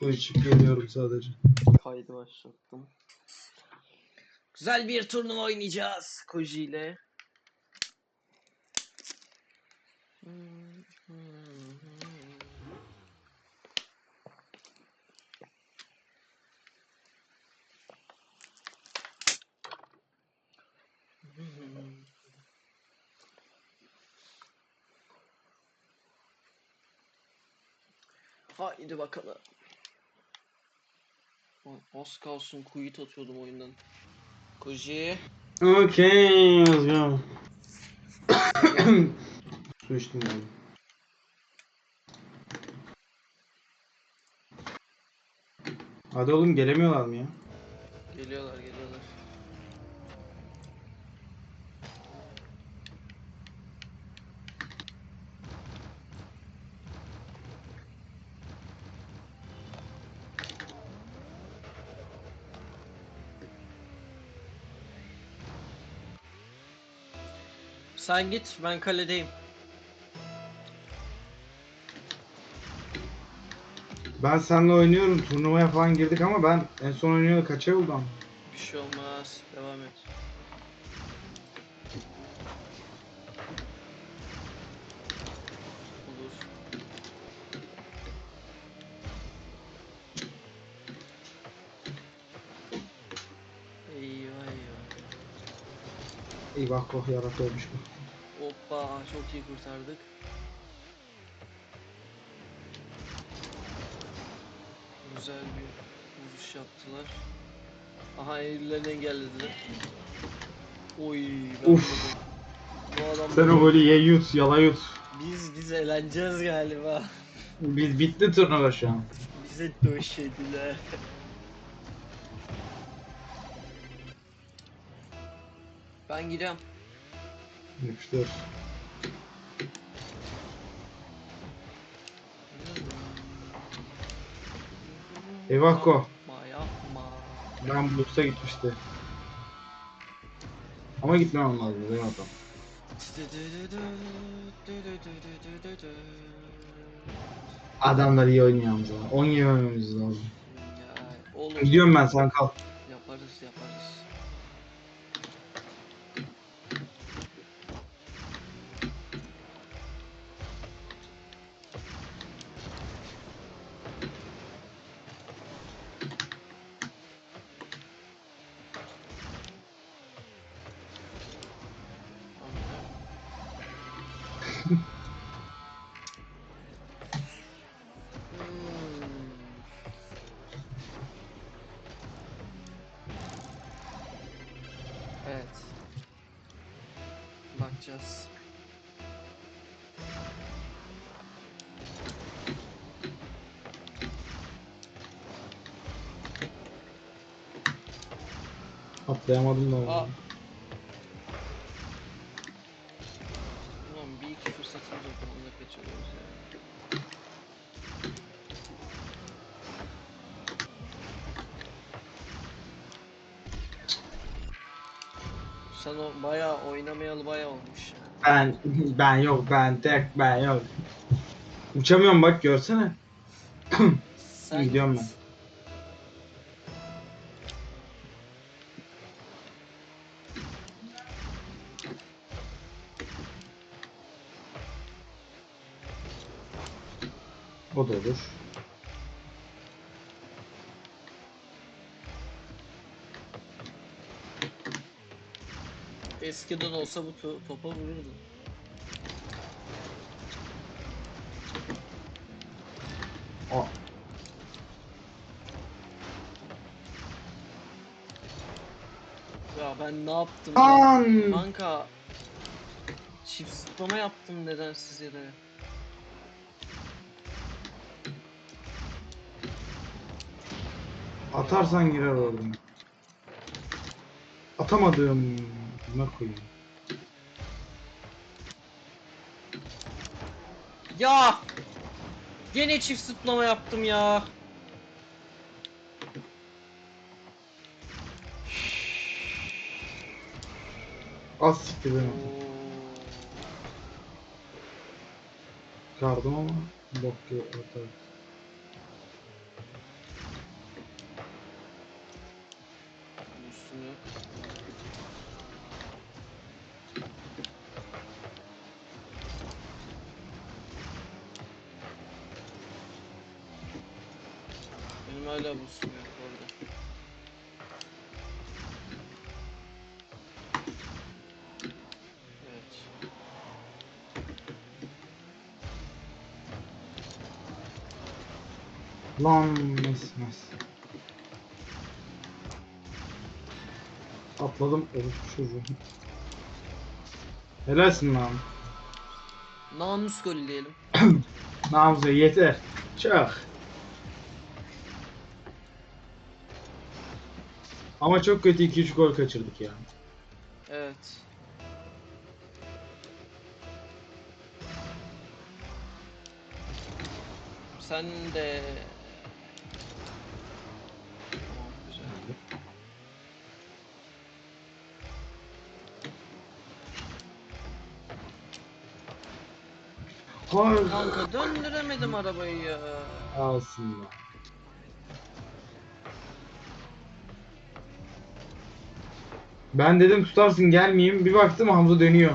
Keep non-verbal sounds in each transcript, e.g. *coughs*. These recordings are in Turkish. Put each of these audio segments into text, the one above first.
İçin geliyorum sadece. Kaydı başlattım. Güzel bir turnuva oynayacağız Koji ile. Haydi bakalım. Az kalsın quit atıyordum oyundan. Koji. Okay, let's go. *coughs* Su içtim ben. Hadi oğlum gelemiyorlar mı ya? Geliyorlar geliyorlar. Sen git ben kaledeyim. Ben seninle oynuyorum. Turnuvaya falan girdik ama ben en son oynayalı kaça oldu ama? Bir şey olmaz. Eyvah koh yarak olmuş bu. Hoppa çok iyi kurtardık. Güzel bir vuruş yaptılar. Aha ellerini engellediler. Oy ben Uf. Bu adam Sen o golü ye yut, yala yut. biz biz eğleneceğiz galiba. Biz bitti turnuva şu an. Bize döşediler. Ben gidiyorum. Yapıştır. Eyvah ko. Yapma yapma. Ben Blues'a gitmişti. Ama gitmem lazım mi adam? Adamlar iyi oynuyor Hamza. 10 yemememiz lazım. Ya, oğlum Gidiyorum ben sen kal. yaparız yaparız. Bakacağız. Atlayamadım da. Aa. Ben ben yok ben tek ben yok. Uçamıyorum bak görsene. Sen Gidiyorum ben. O da olur. Eskiden olsa bu to- topa vururdu. O. Ya ben ne yaptım? Ya? Kanka çift zıplama yaptım nedensiz yere. Atarsan girer oradan. Atamadım. Buna koyayım. Ya! Gene çift zıplama yaptım ya. Az siktir beni. Oo. Çıkardım ama bok yok atar. Lan mesmez. Atladım orospu çocuğu. Helalsin lan. Namus golü diyelim. *clears throat* Namza yeter. Çok. Ama çok kötü 2-3 gol kaçırdık ya. Evet. Sen de... Hayır. Kanka döndüremedim arabayı ya. Alsın lan. Ben dedim tutarsın gelmeyeyim. Bir baktım Hamza dönüyor.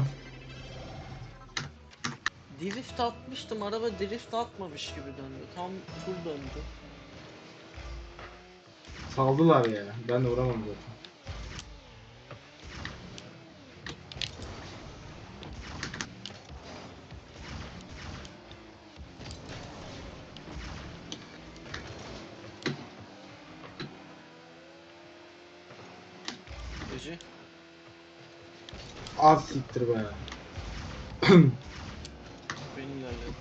Drift atmıştım araba drift atmamış gibi döndü. Tam full döndü. Saldılar ya. Ben de vuramadım zaten. Az siktir be. Benim ilerledim.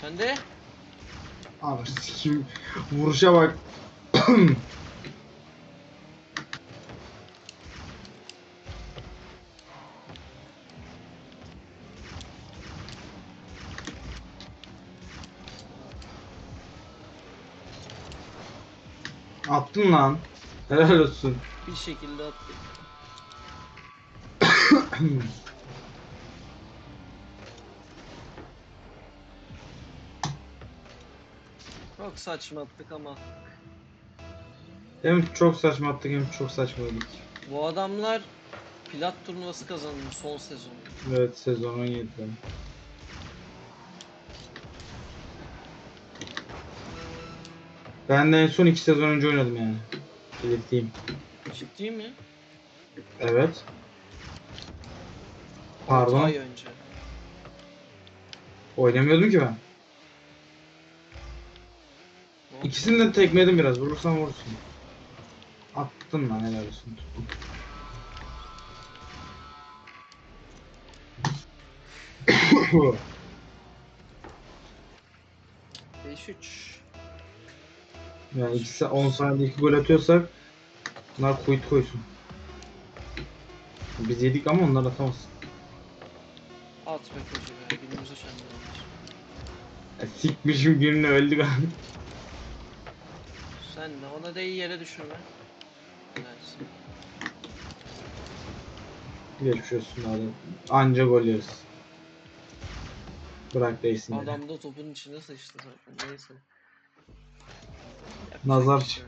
Sen de? Abi sikim. Vuruşa bak. *clears throat* Attın lan. Helal olsun. Bir şekilde attık. *coughs* Çok saçma attık ama. Hem çok saçma attık hem çok saçmaladık. Bu adamlar plat turnuvası kazanmış son sezon. Evet sezon 17'de. Ben de en son 2 sezon önce oynadım yani. Belirteyim. Ciddi mi? Evet. Altı Pardon. ay önce. Oynamıyordum ki ben. İkisini de tekmedim biraz. Vurursan vurursun. Attın lan helal olsun. Tuttum. Beş üç. Yani ikisi 10 saniyede 2 gol atıyorsak bunlar kuyut koysun. Biz yedik ama onlar atamaz. At be koca be. Günümüzü şenlenmiş. Ya, sikmişim birini öldük abi. Sen de ona da iyi yere düşürme. Dersin. Geçmiş olsun abi. Anca gol yeriz. Bırak yere. Adam da topun içine sıçtı zaten. Neyse. Nazar.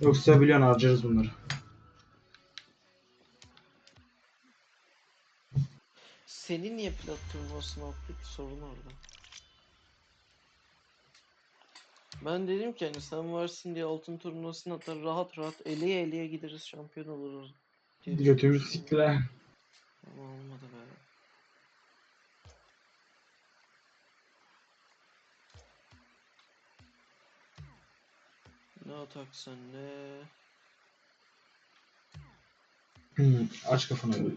Yoksa biliyorsun harcarız bunları. Senin niye plat turnuvasına attık sorun orada. Ben dedim ki hani sen varsın diye altın turnuvasına atar rahat rahat eleye eleye gideriz şampiyon oluruz. diye düşündüm. Götümüz siktiler. Ama olmadı be. Ne atak sen ne? Hmm, aç kafanı.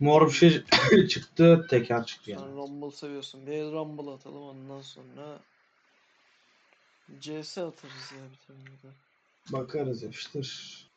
Mor bir şey *laughs* çıktı, teker çıktı yani. Sen Rumble seviyorsun. Bir Rumble atalım ondan sonra CS atarız ya bir tane de. Bakarız yapıştır.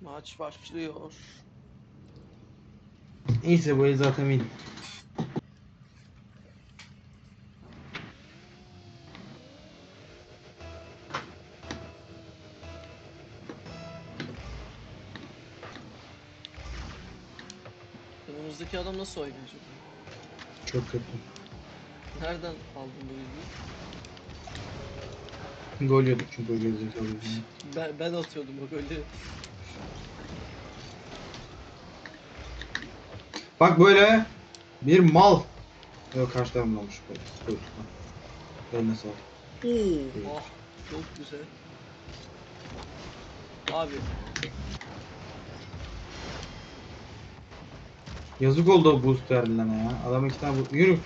Maç başlıyor. Neyse bu el zaten win. Yanımızdaki adam nasıl oynuyor acaba? Çok kötü. Nereden aldın bu bilgiyi? Gol yedik çünkü o gerizekalı yüzünden. Ben, ben atıyordum o golü. Bak böyle bir mal. Yok karşı tarafım olmuş böyle. Dur. Eline sağlık. Oo. Ah çok güzel. Abi Yazık oldu o boost verdilerine ya. Adam iki tane bu... Yürü.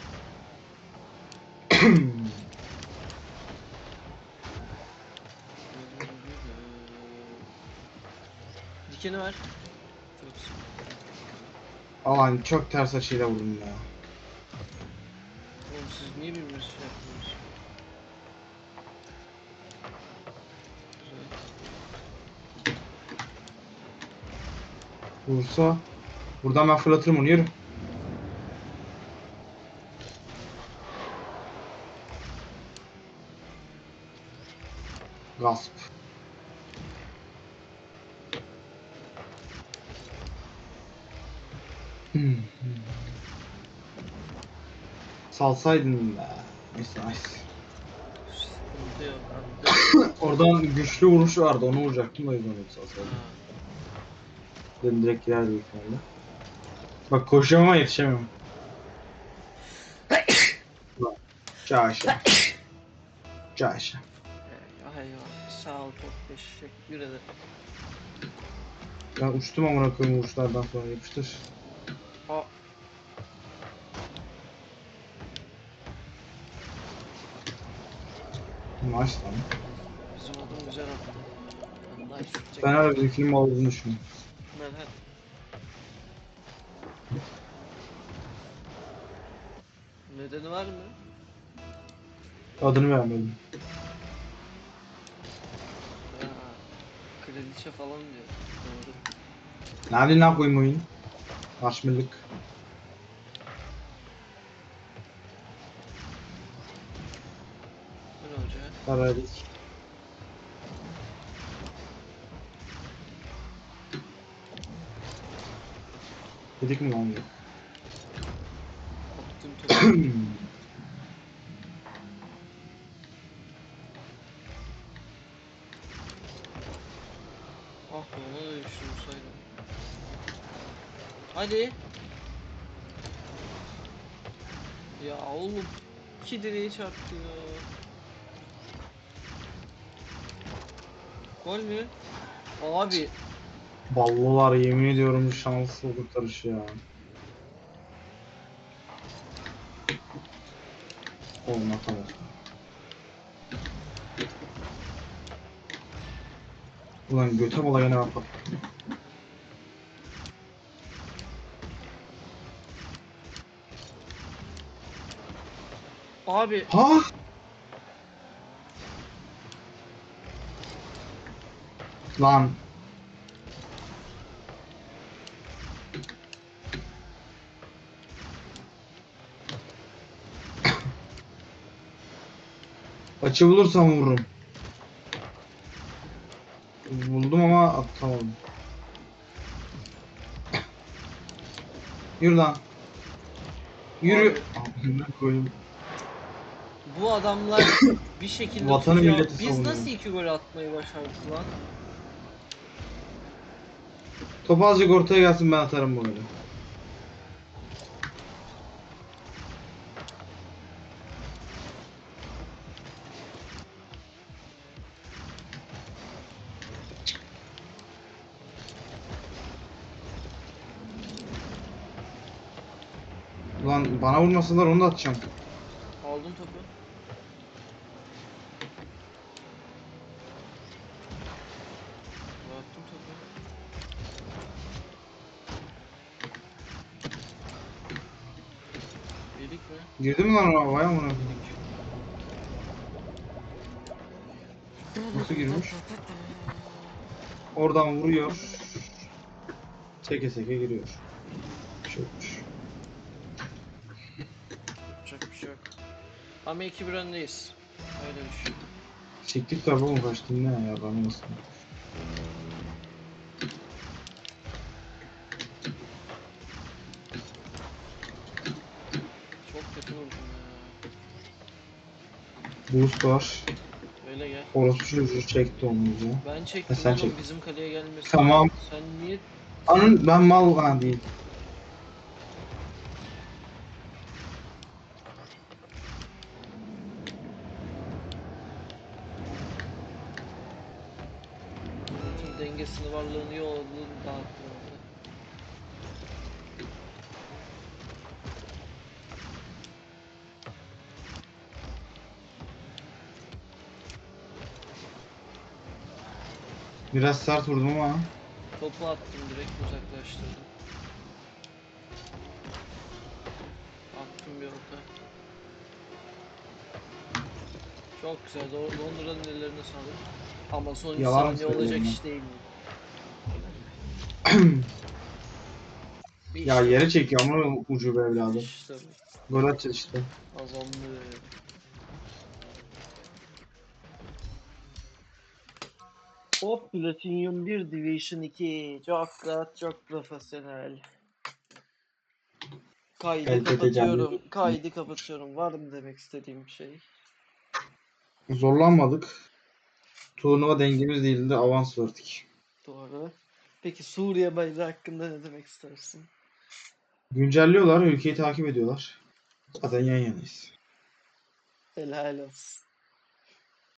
Dikeni ver. Aman çok ters açıyla vurdum ya. Oğlum siz niye birbirinizi şey yapıyorsunuz? Vursa. Buradan ben fırlatırım onu yürü. Gasp. Hmm. Salsaydın be. Neyse nice. Oradan güçlü vuruş vardı onu vuracaktım o yüzden salsaydım. Dedim direkt girer büyük ihtimalle. Bak koşuyorum ama yetişemiyorum. Caşa. *coughs* Caşa. Eyvah. Sağ ol çok teşekkür ederim. Ben uçtum amına koyayım vuruşlardan sonra yapıştır. Aa. Maç lan. Bizim adam güzel adam. Ben hala bizim film olduğunu düşünüyorum. Neden? Nedeni var mı? Adını vermedim. Kraliçe falan diyor. Nerede ne koyayım oyun? Marşmillik. Bu ne olacak? Karadik. Dedik mi lan topu. *clears throat* ah be ona da düşürseydim. Hadi. Ya oğlum. iki direği çarptı ya. Gol mü? Abi Ballılar yemin ediyorum şanslı şey ya. Oğlum atamaz. Ulan göte bala gene abi Ha? Lan. Açı bulursam vururum. Buldum ama atamadım. Yürü lan. Yürü. Koyayım. Bu adamlar *coughs* bir şekilde Vatanı tutuyor. milleti Biz savunuyor. nasıl iki gol atmayı başardık lan? Top azıcık ortaya gelsin ben atarım bu golü. Ulan bana vurmasalar onu da atacağım. Aldım topu. Attım topu. Yedik mi? Girdi mi lan o havaya amına koyayım? Nasıl girmiş? Oradan vuruyor. Seke seke giriyor. Bir şey. Yapacak bir şey yok. Ama 2-1 öndeyiz. Öyle bir şey. Siktik tabi oğlum kaçtın ne ya bana nasıl? Çok kötü vurdum ya. Boost var. Öyle gel. Orası çocuğu çekti onu ya. Ben çektim Ha, sen oğlum çek. bizim kaleye gelmesin. Tamam. Sen niye Anın ben mal ha değil. Biraz sert vurdum ama. Topu attım direkt uzaklaştırdım. Attım bir orta. Çok güzel. Lo- Londra'nın ellerine sağlık. Ama son 3 Yalan saniye olacak söylüyorum iş değil mi? *clears throat* Ya işte- yere çekiyor ama ucube evladı. İşte bu. Gol atacağız işte. Azamlı. Hop Platinum 1 Division 2 çok rahat çok profesyonel. Kaydı Elde kapatıyorum. Kaydı kapatıyorum. Var mı demek istediğim bir şey? Zorlanmadık. Turnuva dengemiz değildi. Avans verdik. Doğru. Peki Suriye bayrağı hakkında ne demek istersin? Güncelliyorlar. Ülkeyi takip ediyorlar. Zaten yan yanayız. Helal olsun.